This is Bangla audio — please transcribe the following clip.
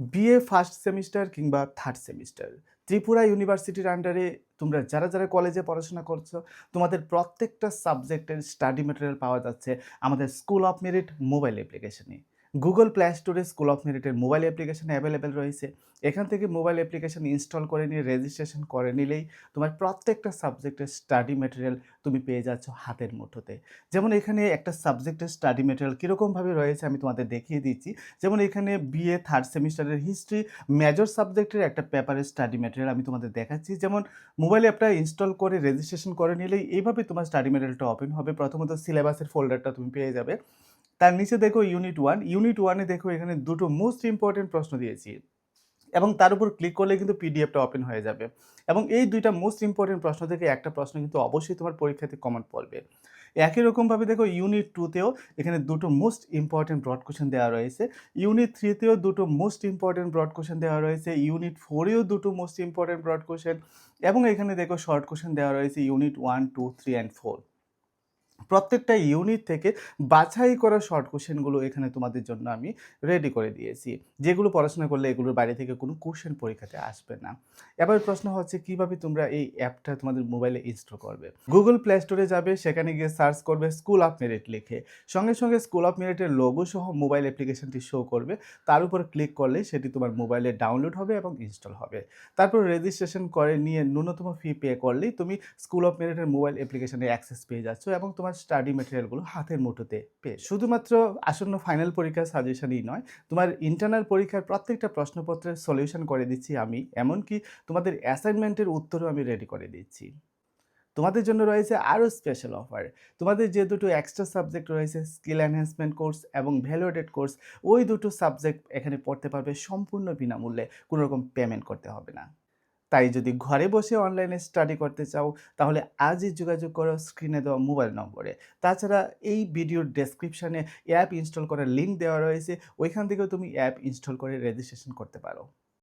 বিএ ফার্স্ট সেমিস্টার কিংবা থার্ড সেমিস্টার ত্রিপুরা ইউনিভার্সিটির আন্ডারে তোমরা যারা যারা কলেজে পড়াশোনা করছ, তোমাদের প্রত্যেকটা সাবজেক্টের স্টাডি ম্যাটেরিয়াল পাওয়া যাচ্ছে আমাদের স্কুল অফ মেরিট মোবাইল অ্যাপ্লিকেশনে গুগল প্লে স্টোরে স্কুল অফ মেরিটের মোবাইল অ্যাপ্লিকেশন অ্যাভেলেবেল রয়েছে। এখান থেকে মোবাইল অ্যাপ্লিকেশন ইনস্টল করে নিয়ে রেজিস্ট্রেশন করে নিলেই তোমার প্রত্যেকটা সাবজেক্টের স্টাডি ম্যাটেরিয়াল তুমি পেয়ে যাচ্ছ হাতের মুঠোতে। যেমন এখানে একটা সাবজেক্টের স্টাডি মেটেরিয়াল কীরকমভাবে রয়েছে আমি তোমাদের দেখিয়ে দিচ্ছি। যেমন এখানে বিএ থার্ড সেমিস্টারের হিস্ট্রি মেজর সাবজেক্টের একটা পেপারের স্টাডি ম্যাটেরিয়াল আমি তোমাদের দেখাচ্ছি। যেমন মোবাইল অ্যাপটা ইনস্টল করে রেজিস্ট্রেশন করে নিলেই এইভাবে তোমার স্টাডি ম্যাটেরিয়ালটা ওপেন হবে। প্রথমত সিলেবাসের ফোল্ডারটা তুমি পেয়ে যাবে। তার নিচে দেখো ইউনিট ওয়ান ইউনিট ওয়ানে দেখো এখানে দুটো মোস্ট ইম্পর্টেন্ট প্রশ্ন দিয়েছি। এবং তার উপর ক্লিক করলে কিন্তু পিডিএফটা ওপেন হয়ে যাবে। এবং এই দুইটা মোস্ট ইম্পর্টেন্ট প্রশ্ন থেকে একটা প্রশ্ন কিন্তু অবশ্যই তোমার পরীক্ষাতে কমন পড়বে। একই রকমভাবে দেখো ইউনিট টুতেও এখানে দুটো মোস্ট ইম্পর্টেন্ট ব্রড কোশ্চেন দেওয়া রয়েছে। ইউনিট থ্রিতেও দুটো মোস্ট ইম্পর্টেন্ট ব্রড কোশ্চেন দেওয়া রয়েছে। ইউনিট ফোরেও দুটো মোস্ট ইম্পর্টেন্ট ব্রড কোশ্চেন এবং এখানে দেখো শর্ট কোশ্চেন দেওয়া রয়েছে unit one two three and four প্রত্যেকটা ইউনিট থেকে বাছাই করা শর্ট কোশ্চেনগুলো এখানে তোমাদের জন্য আমি রেডি করে দিয়েছি। যেগুলো পড়াশোনা করলে এগুলোর বাইরে থেকে কোনো কোশ্চেন পরীক্ষাতে আসবে না। এবার প্রশ্ন হচ্ছে, কীভাবে তোমরা এই অ্যাপটা তোমাদের মোবাইলে ইনস্টল করবে? গুগল প্লে স্টোরে যাবে, সেখানে গিয়ে সার্চ করবে স্কুল অফ মেরিট লিখে। সঙ্গে সঙ্গে স্কুল অফ মেরিটের লোগো সহ মোবাইল অ্যাপ্লিকেশনটি শো করবে। তার উপর ক্লিক করলে সেটি তোমার মোবাইলে ডাউনলোড হবে এবং ইনস্টল হবে। তারপর রেজিস্ট্রেশন করে নিয়ে ন্যূনতম ফি পে করলেই তুমি স্কুল অফ মেরিটের মোবাইল অ্যাপ্লিকেশনে অ্যাক্সেস পেয়ে যাচ্ছ এবং তোমার স্টাডি ম্যাটেরিয়ালগুলো হাতের মুঠোতে পেয়ে। শুধুমাত্র আসন্ন ফাইনাল পরীক্ষার সাজেশনই নয়, তোমার ইন্টারনাল পরীক্ষার প্রত্যেকটা প্রশ্নপত্রের সলিউশন করে দিচ্ছি আমি, এমনকি তোমাদের অ্যাসাইনমেন্টের উত্তরও আমি রেডি করে দিচ্ছি। তোমাদের জন্য রয়েছে আরও স্পেশাল অফার তোমাদের যে দুটো এক্সট্রা সাবজেক্ট রয়েছে স্কিল এনহ্যান্সমেন্ট কোর্স এবং ভ্যালুয়েটেড কোর্স ওই দুটো সাবজেক্ট এখানে পড়তে পারবে সম্পূর্ণ বিনামূল্যে, কোনো রকম পেমেন্ট করতে হবে না। তাই যদি ঘরে বসে অনলাইনে স্টাডি করতে চাও, তাহলে আজই যোগাযোগ করো স্ক্রিনে দেওয়া মোবাইল নম্বরে। তাছাড়া এই ভিডিওর ডেসক্রিপশানে অ্যাপ ইনস্টল করার লিঙ্ক দেওয়া রয়েছে। ওইখান থেকেও তুমি অ্যাপ ইনস্টল করে রেজিস্ট্রেশন করতে পারো।